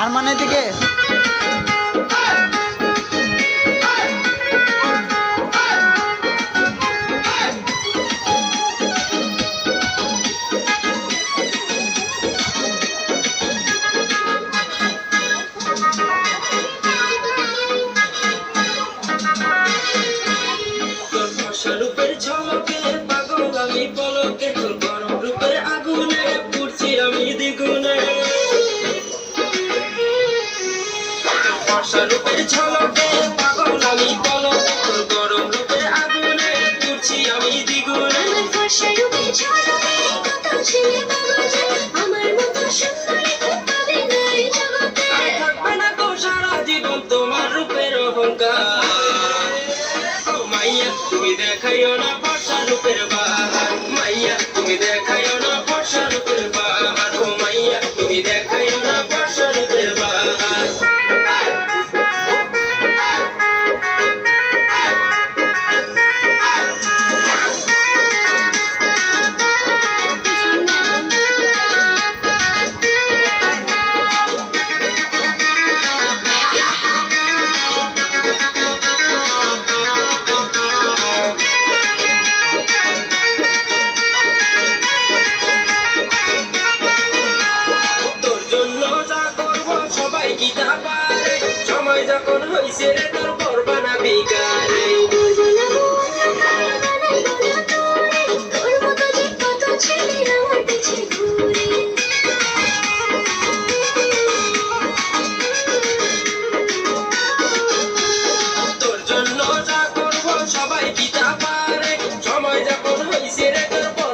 আর মানে দিকে বর্ষা রূপের ঝলকে পাগল আমি পলকে তোর গরম রূপে আগুনে তুলছি আমি দ্বিগুণে। বর্ষা রূপের ঝলকে কত ছেলে তুমি দেখাইও না বর্ষা রূপের বা তোর করবা না সবাই পিতা পারে। সময় যখন হয়েছে রে তোর